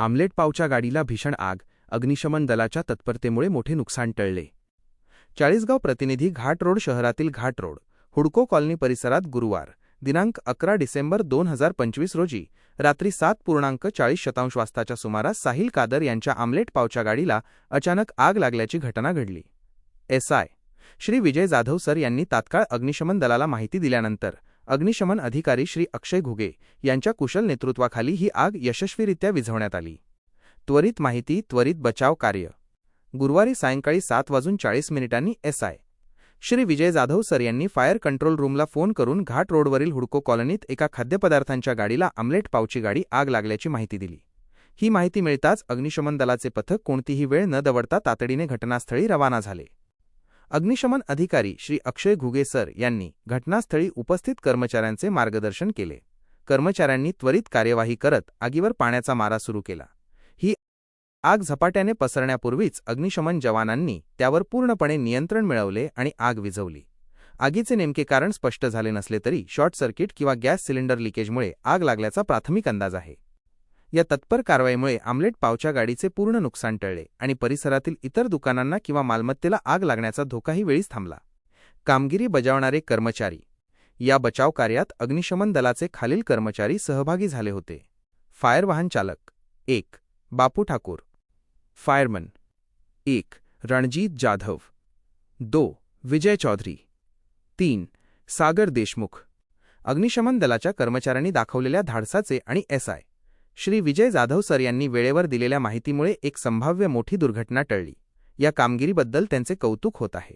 Omelette पावच्या गाडीला भीषण आग अग्निशमन दलाच्या तत्परतेमुळे मोठे नुकसान टळले. चाळीसगाव प्रतिनिधी घाट रोड शहरातील घाट रोड हुडको कॉलनी परिसरात गुरुवार दिनांक अकरा डिसेंबर दोन हजार पंचवीस रोजी रात्री सात पूर्णांक चाळीस शतांश वाजताच्या सुमारास साहिल कादर यांच्या आमलेट पावच्या गाडीला अचानक आग लागल्याची घटना घडली. एसआय श्री विजय जाधव सर यांनी तात्काळ अग्निशमन दलाला माहिती दिल्यानंतर अग्निशमन अधिकारी श्री अक्षय घुगे यांच्या कुशल नेतृत्वाखाली ही आग यशस्वीरित्या विझवण्यात आली. त्वरित माहिती त्वरित बचाव कार्य. गुरुवारी सायंकाळी सात वाजून चाळीस मिनिटांनी एसआय. श्री विजय जाधव सर यांनी फायर कंट्रोल रूमला फोन करून घाट रोडवरील हुडको कॉलनीत एका खाद्यपदार्थांच्या गाडीला आमलेट पावची गाडी आग लागल्याची माहिती दिली. ही माहिती मिळताच अग्निशमन दलाचे पथक कोणतीही वेळ न दवडता तातडीने घटनास्थळी रवाना झाले. अग्निशमन अधिकारी श्री अक्षय घुगे सर यांनी घटनास्थळी उपस्थित कर्मचाऱ्यांचे मार्गदर्शन केले. कर्मचाऱ्यांनी त्वरित कार्यवाही करत आगीवर पाण्याचा मारा सुरू केला. ही आग झपाट्याने पसरण्यापूर्वीच अग्निशमन जवानांनी त्यावर पूर्णपणे नियंत्रण मिळवले आणि आग विझवली. आगीचे नेमके कारण स्पष्ट झाले नसले तरी शॉर्ट सर्किट किंवा गॅस सिलेंडर लिकेजमुळे आग लागल्याचा प्राथमिक अंदाज आहे. या तत्पर कारवाईमुळे आमलेट पावच्या गाडीचे पूर्ण नुकसान टळले आणि परिसरातील इतर दुकानांना किंवा मालमत्तेला आग लागण्याचा धोकाही वेळीच थांबला. कामगिरी बजावणारे कर्मचारी. या बचाव कार्यात अग्निशमन दलाचे खालील कर्मचारी सहभागी झाले होते. फायर वाहन चालक. एक. बापू ठाकूर. फायरमन. एक. रणजीत जाधव. दो. विजय चौधरी. तीन. सागर देशमुख. अग्निशमन दलाच्या कर्मचाऱ्यांनी दाखवलेल्या धाडसाचे आणि एसआय. श्री विजय जाधव सर यांनी वेळेवर दिलेल्या माहितीमुळे एक संभाव्य मोठी दुर्घटना टळली. या कामगिरीबद्दल त्यांचे कौतुक होत आहे.